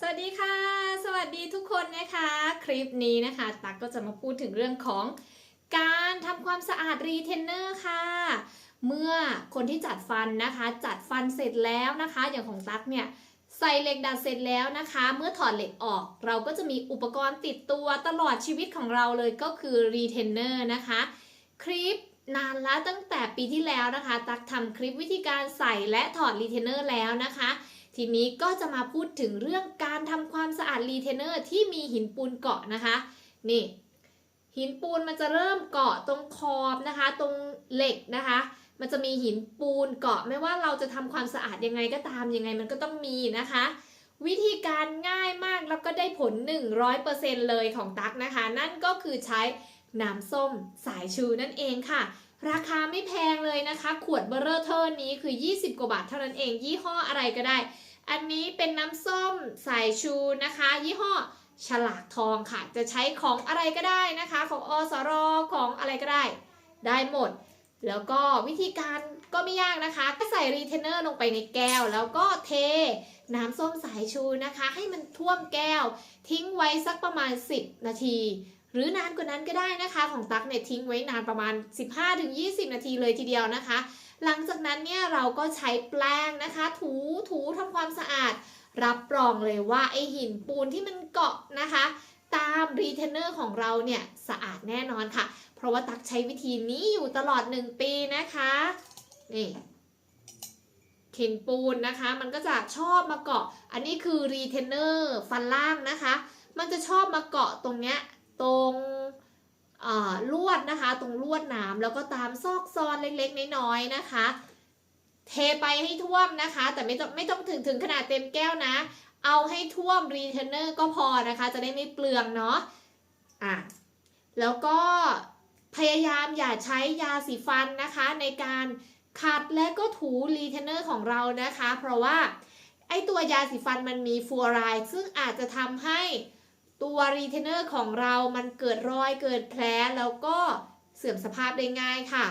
สวัสดีค่ะ สวัสดีทุกคนนะคะ คลิปนี้นะคะตักก็จะมาพูดถึงเรื่องของการทำความสะอาดรีเทนเนอร์ค่ะ เมื่อคนที่จัดฟันนะคะ จัดฟันเสร็จแล้วนะคะ อย่างของตักเนี่ยใส่เหล็กดัดเสร็จแล้วนะคะ เมื่อถอดเหล็กออก เราก็จะมีอุปกรณ์ติดตัวตลอดชีวิตของเราเลยก็คือรีเทนเนอร์นะคะ คลิปนานแล้วตั้งแต่ปีที่แล้วนะคะ ตักทำคลิปวิธีการใส่และถอดรีเทนเนอร์แล้วนะคะ ทีนี้ก็จะมาพูดถึงเรื่องการทำความสะอาดรีเทนเนอร์ที่มีหินปูนเกาะนะคะ นี่ หินปูนมันจะเริ่มเกาะตรงขอบนะคะ ตรงเหล็กนะคะ มันจะมีหินปูนเกาะไม่ว่าเราจะทำความสะอาดยังไงก็ตามยังไงมันก็ต้องมีนะคะ วิธีการง่ายมากแล้วก็ได้ผล 100%เลยของตั๊กนะคะ นั่นก็คือใช้น้ำส้มสายชูนั่นเองค่ะ ราคาไม่แพงเลยนะคะ ขวดเบอร์เรอร์เทอร์นี้คือ 20 กว่าบาทเท่านั้นเอง ยี่ห้ออะไรก็ได้ อันนี้เป็นน้ำส้มสายชูนะคะ ยี่ห้อฉลากทองค่ะ จะใช้ของอะไรก็ได้นะคะ ของอสรของอะไรก็ได้ ได้หมด แล้วก็วิธีการก็ไม่ยากนะคะ ก็ใส่รีเทนเนอร์ลงไปในแก้ว แล้วก็เทน้ำส้มสายชูนะคะ ให้มันท่วมแก้ว ทิ้งไว้สักประมาณ 10 นาที หรือนานกว่านั้นก็ได้นะคะ ของตั๊กเนี่ยทิ้งไว้นานประมาณ 15-20 นาทีเลยทีเดียวนะคะ หลังจากนั้นเนี่ยเราก็ใช้แปรงนะคะ ถูถูทำความสะอาด รับรองเลยว่าไอหินปูนที่มันเกาะนะคะ ตามรีเทนเนอร์ของเราเนี่ยสะอาดแน่นอนค่ะ เพราะว่าตักใช้วิธีนี้อยู่ตลอด 1 ปีนะคะนี่หินปูนนะคะ มันก็จะชอบมาเกาะ อันนี้คือรีเทนเนอร์ฟันล่างนะคะ มันจะชอบมาเกาะตรงเนี้ย ตรงลวดนะคะ ตรงลวดหนามแล้วก็ตามซอกซอนเล็กๆ น้อยๆนะคะ เทไปให้ท่วมนะคะ แต่ไม่ต้องไม่ต้องถึงถึงขนาดเต็มแก้วนะ เอาให้ท่วมรีเทนเนอร์ก็พอนะคะ จะได้ไม่เปลืองเนาะอะแล้วก็พยายามอย่าใช้ยาสีฟันนะคะ ในการขัดและก็ถูรีเทนเนอร์ของเรานะคะ เพราะว่าไอตัวยาสีฟันมันมีฟูออไรด์ซึ่งอาจจะทำให้ ตัวรีเทนเนอร์ของเรามันเกิดรอยเกิดแผลแล้วก็เสื่อมสภาพได้ง่ายค่ะ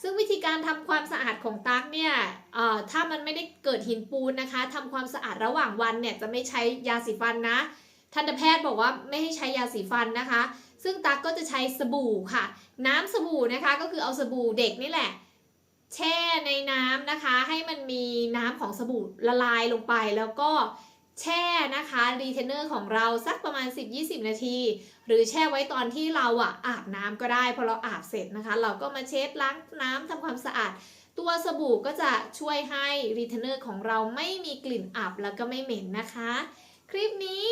ซึ่งวิธีการทำความสะอาดของตั๊กเนี่ยถ้ามันไม่ได้เกิดหินปูนนะคะทำความสะอาดระหว่างวันเนี่ยจะไม่ใช้ยาสีฟันนะทันตแพทย์บอกว่าไม่ให้ใช้ยาสีฟันนะคะ ซึ่งตั๊กก็จะใช้สบู่ค่ะ น้ำสบู่นะคะก็คือเอาสบู่เด็กนี่แหละ แช่ในน้ำนะคะ ให้มันมีน้ำของสบู่ละลายลงไปแล้วก็ แช่นะคะรีเทนเนอร์ของเราสักประมาณ 10-20 นาที หรือแช่ไว้ตอนที่เราอะอาบน้ำก็ได้พอเราอาบเสร็จนะคะ เราก็มาเช็ดล้างน้ำทำความสะอาด ตัวสบู่ก็จะช่วยให้รีเทนเนอร์ของเราไม่มีกลิ่นอับแล้วก็ไม่เหม็นนะคะ คลิปนี้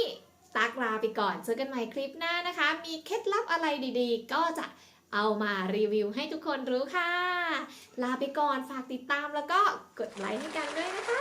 ตักลาไปก่อนเจอกันใหม่คลิปหน้านะคะ มีเคล็ดลับอะไรดีๆ ก็จะเอามารีวิวให้ทุกคนรู้ค่ะ ลาไปก่อนฝากติดตามแล้วก็กดไลค์ให้กันด้วยนะคะ